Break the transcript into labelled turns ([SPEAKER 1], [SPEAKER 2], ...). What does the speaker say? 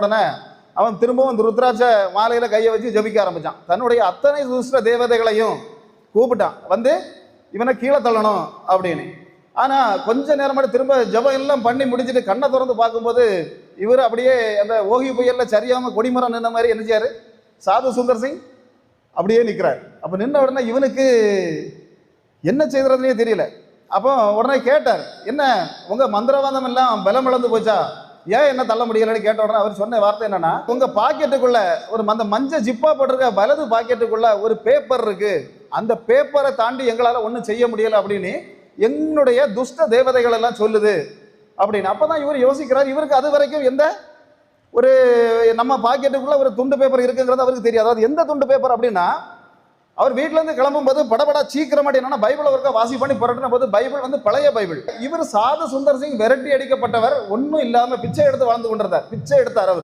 [SPEAKER 1] உடனே அவன் திரும்பவும் இந்த ருத்ராட்ச மாலையில கையை வச்சு ஜபிக்க ஆரம்பிச்சான். தன்னுடைய அத்தனை துஷ்ட தேவதைகளையும் கூப்பிட்டான். வந்து இவனை கீழே தள்ளணும் அப்படின்னு. ஆனா கொஞ்ச நேரம் திரும்ப ஜபம் எல்லாம் பண்ணி முடிச்சுட்டு கண்ணை திறந்து பார்க்கும்போது இவர் அப்படியே அந்த ஓகி புயல்ல சரியாம கொடிமரம் நின்ன மாதிரி என்ன செய்யாரு சாது சுந்தர் சிங் அப்படியே நிற்கிறார் அப்போ நின்ன உடனே இவனுக்கு என்ன செய்கிறதுனே தெரியல. அப்போ உடனே கேட்டார் என்ன உங்கள் மந்திரவாதம் எல்லாம் பலம் இழந்து போச்சா? ஏன் என்ன தள்ள முடியலன்னு கேட்ட உடனே அவர் சொன்ன வார்த்தை என்னன்னா உங்க பாக்கெட்டுக்குள்ள ஒரு அந்த மஞ்ச ஜிப்பா போட்டிருக்க வலது பாக்கெட்டுக்குள்ள ஒரு பேப்பர் இருக்கு. அந்த பேப்பரை தாண்டி எங்களால ஒன்றும் செய்ய முடியல அப்படின்னு என்னுடைய துஷ்ட தேவதைகள் எல்லாம் சொல்லுது. அப்படின்னு அப்பதான் இவர் யோசிக்கிறார். இவருக்கு அது வரைக்கும் எந்த ஒரு நம்ம பாக்கெட்டுக்குள்ள ஒரு துண்டு பேப்பர் இருக்குங்கிறது அவருக்கு தெரியாது. அது எந்த துண்டு பேப்பர் அப்படின்னா அவர் வீட்ல இருந்து கிளம்பும் போது படபடா சீக்கிரமாட்டி என்னன்னா பைபிள் ஒருக்கா வாசி பண்ணி புரட்டின போது பைபிள் வந்து பழைய பைபிள். இவர் சாது சுந்தர் சிங் விரட்டி அடிக்கப்பட்டவர் ஒன்றும் இல்லாம பிச்சை எடுத்து வாழ்ந்து கொண்டிருந்தார். பிச்சை எடுத்தார் அவர்